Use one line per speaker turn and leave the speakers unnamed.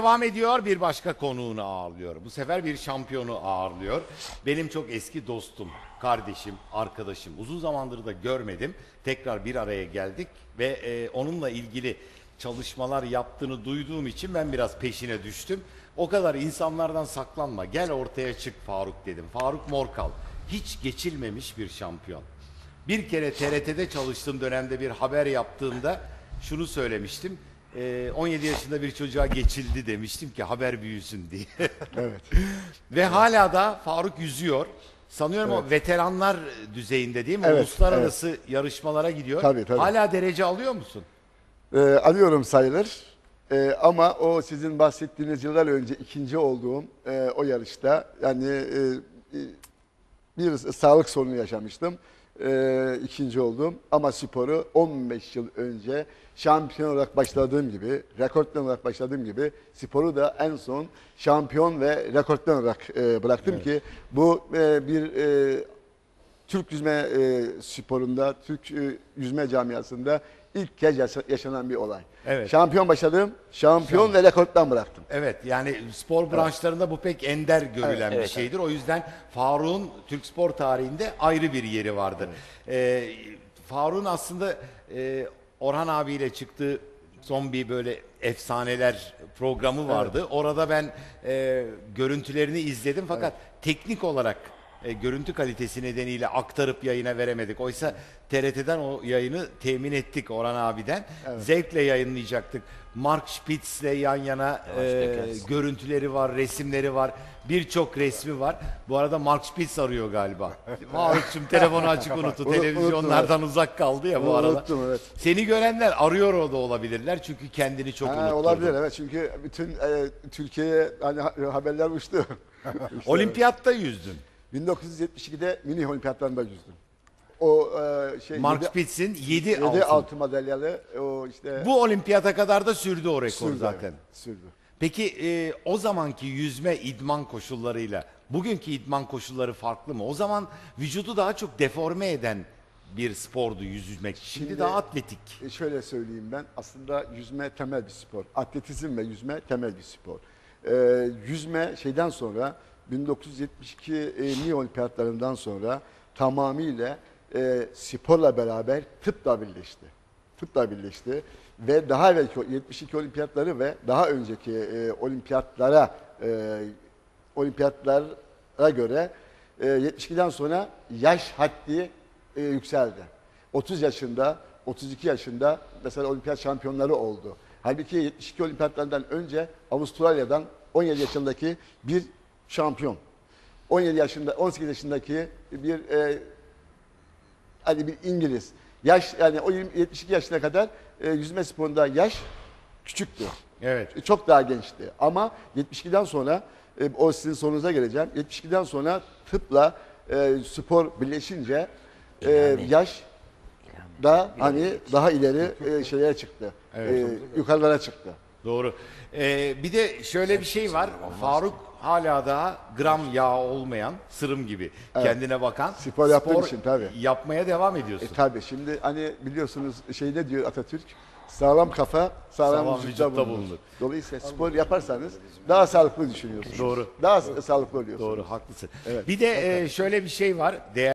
Devam ediyor bir başka konuğunu ağırlıyor. Bu sefer bir şampiyonu ağırlıyor. Benim çok eski dostum, kardeşim, arkadaşım. Uzun zamandır da görmedim. Tekrar bir araya geldik ve e, onunla ilgili çalışmalar yaptığını duyduğum için ben biraz peşine düştüm. O kadar insanlardan saklanma. Gel ortaya çık Faruk dedim. Faruk Morkal hiç geçilmemiş bir şampiyon. Bir kere TRT'de çalıştığım dönemde bir haber yaptığımda şunu söylemiştim. Ee, 17 yaşında bir çocuğa geçildi demiştim ki haber büyüsün diye.
Evet.
Ve hala da Faruk yüzüyor. Sanıyorum o veteranlar düzeyinde değil mi?
Evet,
Uluslararası yarışmalara gidiyor.
Tabii, tabii.
Hala derece alıyor musun?
Ee, alıyorum sayılır. Ee, ama o sizin bahsettiğiniz yıllar önce ikinci olduğum e, o yarışta yani e, e, bir sağlık sorunu yaşamıştım. Ee, ikinci oldum. Ama sporu 15 yıl önce şampiyon olarak başladığım gibi, rekortmen olarak başladığım gibi sporu da en son şampiyon ve rekortmen olarak e, bıraktım ki bu e, bir e, Türk yüzme e, sporunda, Türk e, yüzme camiasında ilk kez yaşa- yaşanan bir olay.
Evet.
Şampiyon başladım, şampiyon ve rekorttan bıraktım.
Evet yani spor branşlarında bu pek ender görülen bir şeydir. O yüzden Faruk'un Türk spor tarihinde ayrı bir yeri vardır. Ee, Faruk'un aslında e, Orhan abiyle çıktığı son bir böyle efsaneler programı vardı. Orada ben e, görüntülerini izledim fakat teknik olarak e, görüntü kalitesi nedeniyle aktarıp yayına veremedik. Oysa TRT'den o yayını temin ettik Orhan abiden. Zevkle yayınlayacaktık. Mark Spitz'le yan yana e, görüntüleri var, resimleri var. Birçok resmi var. Bu arada Mark Spitz arıyor galiba. Faruk'cum telefonu açık unuttu.
Unut-
Televizyonlardan uzak kaldı ya bu arada.
Unuttum, evet.
Seni görenler arıyor o da olabilirler. Çünkü kendini çok
Ha,
unutturdu.
olabilir evet çünkü bütün e, Türkiye'ye hani ha- haberler uçtu. İşte
Olimpiyatta yüzdün.
1972'de Münih Olimpiyatlarında yüzdüm. O e, şey
Mark
yedi-
Spitz'in 7
yedi
altın.
altın madalyalı o işte
Bu olimpiyata kadar da sürdü o rekor
sürdü,
zaten.
evet, sürdü.
Peki e, o zamanki yüzme idman koşullarıyla bugünkü idman koşulları farklı mı? O zaman vücudu daha çok deforme eden bir spordu yüzmek. Şimdi,
Şimdi-
daha atletik.
E, şöyle söyleyeyim ben aslında yüzme temel bir spor. Atletizm ve yüzme temel bir spor. E, yüzme şeyden sonra 1972 e, Olimpiyatlarından sonra tamamıyla e, sporla beraber tıpla birleşti. Tıpla birleşti ve daha evvelki o 72 olimpiyatları ve daha önceki e, olimpiyatlara e, olimpiyatlara göre e, 72'den sonra yaş haddi e, yükseldi. 30 yaşında, 32 yaşında mesela olimpiyat şampiyonları oldu. Halbuki 72 olimpiyatlardan önce Avustralya'dan 17 yaşındaki bir şampiyon. 17 yaşında, 18 yaşındaki bir e, hani bir İngiliz. Yaş yani o 20 72 yaşına kadar e, yüzme sporunda yaş küçüktü.
Evet.
E, Çok daha gençti. Ama 72'den sonra e, o sizin sorunuza geleceğim. 72'den sonra tıpla e, spor birleşince e, yaş da hani daha ileri e, şeylere çıktı. E, yukarılara çıktı.
Doğru. E, bir de şöyle bir şey var. Faruk hala daha gram yağ olmayan sırım gibi kendine bakan.
Spor yaptığım için tabii.
Yapmaya devam ediyorsun.
E tabi şimdi hani biliyorsunuz şeyde diyor Atatürk sağlam kafa sağlam,
Sağlam
vücutta,
vücutta
bulunur.
bulunur.
Dolayısıyla spor yaparsanız daha sağlıklı düşünüyorsunuz.
Doğru.
Daha sağlıklı oluyorsunuz.
Doğru haklısın.
Evet.
Bir de e, şöyle bir şey var. Değer